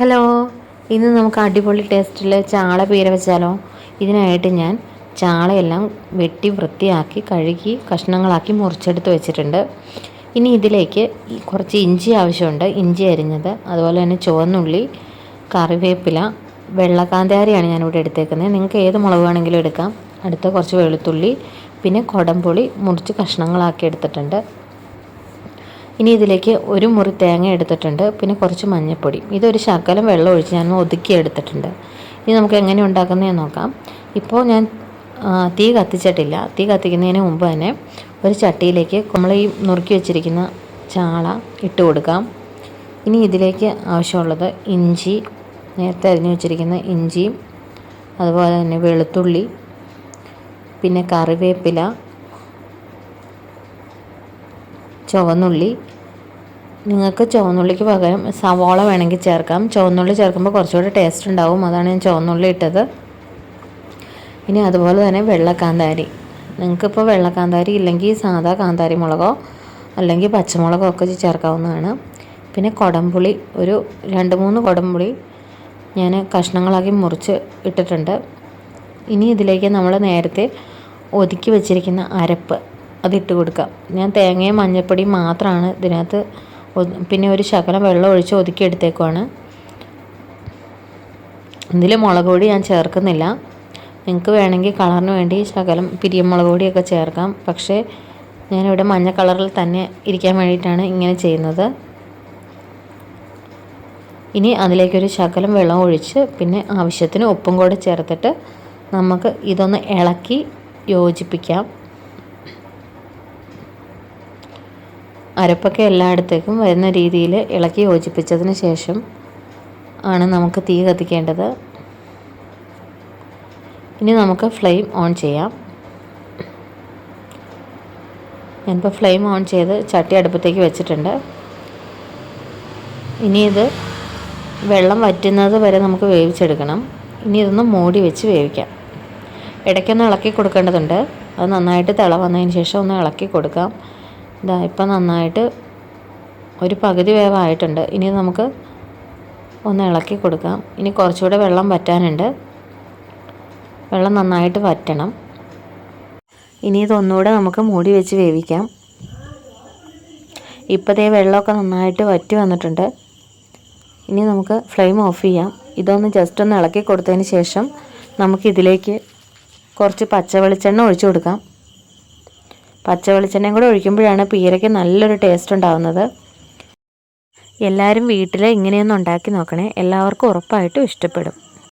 Hello ഇന്ന് നമുക്ക് അടിപൊളി ടേസ്റ്റിൽ ചാള പീര വെച്ചാലോ? ഇതിനായിട്ട് ഞാൻ ചാളയെല്ലാം വെട്ടി വൃത്തിയാക്കി കഴുകി കഷ്ണങ്ങളാക്കി മുറിച്ചെടുത്ത് വെച്ചിട്ടുണ്ട്. ഇനി ഇതിലേക്ക് കുറച്ച് ഇഞ്ചി ആവശ്യമുണ്ട്. ഇഞ്ചി അരിഞ്ഞത് അതുപോലെ തന്നെ ചുവന്നുള്ളി കറിവേപ്പില വെള്ളക്കാന്താരിയാണ് ഞാനിവിടെ എടുത്തേക്കുന്നത്. നിങ്ങൾക്ക് ഏത് മുളക് വേണമെങ്കിലും എടുക്കാം. അടുത്ത കുറച്ച് വെളുത്തുള്ളി പിന്നെ കൊടംപുളി മുറിച്ച് കഷ്ണങ്ങളാക്കി എടുത്തിട്ടുണ്ട്. ഇനി ഇതിലേക്ക് ഒരു മുറി തേങ്ങ എടുത്തിട്ടുണ്ട്. പിന്നെ കുറച്ച് മഞ്ഞൾപ്പൊടി ഇതൊരു ശകലം വെള്ളം ഒഴിച്ച് ഞാൻ ഒതുക്കി എടുത്തിട്ടുണ്ട്. ഇനി നമുക്ക് എങ്ങനെ ഉണ്ടാക്കുന്നതെന്ന് നോക്കാം. ഇപ്പോൾ ഞാൻ തീ കത്തിച്ചിട്ടില്ല. തീ കത്തിക്കുന്നതിന് മുമ്പ് തന്നെ ഒരു ചട്ടിയിലേക്ക് നമ്മൾ ഈ നുറുക്കി വെച്ചിരിക്കുന്ന ചാള ഇട്ട് കൊടുക്കാം. ഇനി ഇതിലേക്ക് ആവശ്യമുള്ളത് ഇഞ്ചി നേരത്തെ അരിഞ്ഞു വെച്ചിരിക്കുന്ന ഇഞ്ചിയും അതുപോലെ തന്നെ വെളുത്തുള്ളി പിന്നെ കറിവേപ്പില ചുവന്നുള്ളി നിങ്ങൾക്ക് ചുവന്നുള്ളിക്ക് പകരം സവോള വേണമെങ്കിൽ ചേർക്കാം. ചുവന്നുള്ളി ചേർക്കുമ്പോൾ കുറച്ചുകൂടി ടേസ്റ്റ് ഉണ്ടാവും. അതാണ് ഞാൻ ചുവന്നുള്ളി ഇട്ടത്. ഇനി അതുപോലെ തന്നെ വെള്ളക്കാന്താരി. നിങ്ങൾക്കിപ്പോൾ വെള്ളക്കാന്താരി ഇല്ലെങ്കിൽ സാധാ കാന്താരി മുളകോ അല്ലെങ്കിൽ പച്ചമുളകോ ഒക്കെ ചേർക്കാവുന്നതാണ്. പിന്നെ കുടംപുളി ഒരു രണ്ട് മൂന്ന് കുടംപുളി ഞാൻ കഷ്ണങ്ങളാക്കി മുറിച്ച് ഇട്ടിട്ടുണ്ട്. ഇനി ഇതിലേക്ക് നമ്മൾ നേരത്തെ ഒതുക്കി വെച്ചിരിക്കുന്ന അരപ്പ് അതിട്ട് കൊടുക്കാം. ഞാൻ തേങ്ങയും മഞ്ഞൾപ്പൊടിയും മാത്രമാണ് ഇതിനകത്ത് പിന്നെ ഒരു ശകലം വെള്ളം ഒഴിച്ച് ഒതുക്കി എടുത്തേക്കുവാണ്. ഇതിൽ മുളക് പൊടി ഞാൻ ചേർക്കുന്നില്ല. നിങ്ങൾക്ക് വേണമെങ്കിൽ കളറിന് വേണ്ടി ശകലം പിരിയമുളക് പൊടിയൊക്കെ ചേർക്കാം. പക്ഷേ ഞാനിവിടെ മഞ്ഞ കളറിൽ തന്നെ ഇരിക്കാൻ വേണ്ടിയിട്ടാണ് ഇങ്ങനെ ചെയ്യുന്നത്. ഇനി അതിലേക്കൊരു ശകലം വെള്ളം ഒഴിച്ച് പിന്നെ ആവശ്യത്തിന് ഉപ്പും കൂടെ ചേർത്തിട്ട് നമുക്ക് ഇതൊന്ന് ഇളക്കി യോജിപ്പിക്കാം. അരപ്പൊക്കെ എല്ലായിടത്തേക്കും വരുന്ന രീതിയിൽ ഇളക്കി യോജിപ്പിച്ചതിന് ശേഷം ആണ് നമുക്ക് തീ കത്തിക്കേണ്ടത്. ഇനി നമുക്ക് ഫ്ലെയിം ഓൺ ചെയ്യാം. ഞാനിപ്പോൾ ഫ്ലെയിം ഓൺ ചെയ്ത് ചട്ടി അടുപ്പത്തേക്ക് വെച്ചിട്ടുണ്ട്. ഇനി ഇത് വെള്ളം വറ്റുന്നത് വരെ നമുക്ക് വേവിച്ചെടുക്കണം. ഇനി ഇതൊന്ന് മൂടി വെച്ച് വേവിക്കാം. ഇടയ്ക്കൊന്ന് ഇളക്കി കൊടുക്കേണ്ടതുണ്ട്. അത് നന്നായിട്ട് തിള വന്നതിന് ശേഷം ഒന്ന് ഇളക്കി കൊടുക്കാം. ഇതാ ഇപ്പം നന്നായിട്ട് ഒരു പകുതി വേവായിട്ടുണ്ട്. ഇനി നമുക്ക് ഒന്ന് ഇളക്കി കൊടുക്കാം. ഇനി കുറച്ചുകൂടെ വെള്ളം വറ്റാനുണ്ട്. വെള്ളം നന്നായിട്ട് വറ്റണം. ഇനി ഇതൊന്നുകൂടെ നമുക്ക് മൂടി വെച്ച് വേവിക്കാം. ഇപ്പോഴത്തെ വെള്ളമൊക്കെ നന്നായിട്ട് വറ്റി വന്നിട്ടുണ്ട്. ഇനി നമുക്ക് ഫ്ലെയിം ഓഫ് ചെയ്യാം. ഇതൊന്ന് ജസ്റ്റ് ഒന്ന് ഇളക്കി കൊടുത്തതിന് ശേഷം നമുക്കിതിലേക്ക് കുറച്ച് പച്ച വെളിച്ചെണ്ണ ഒഴിച്ചു കൊടുക്കാം. പച്ച വെളിച്ചെണ്ണയും കൂടെ ഒഴിക്കുമ്പോഴാണ് പീരയ്ക്ക് നല്ലൊരു ടേസ്റ്റ് ഉണ്ടാവുന്നത്. എല്ലാവരും വീട്ടിൽ ഇങ്ങനെയൊന്നും ഉണ്ടാക്കി നോക്കണേ. എല്ലാവർക്കും ഉറപ്പായിട്ടും ഇഷ്ടപ്പെടും.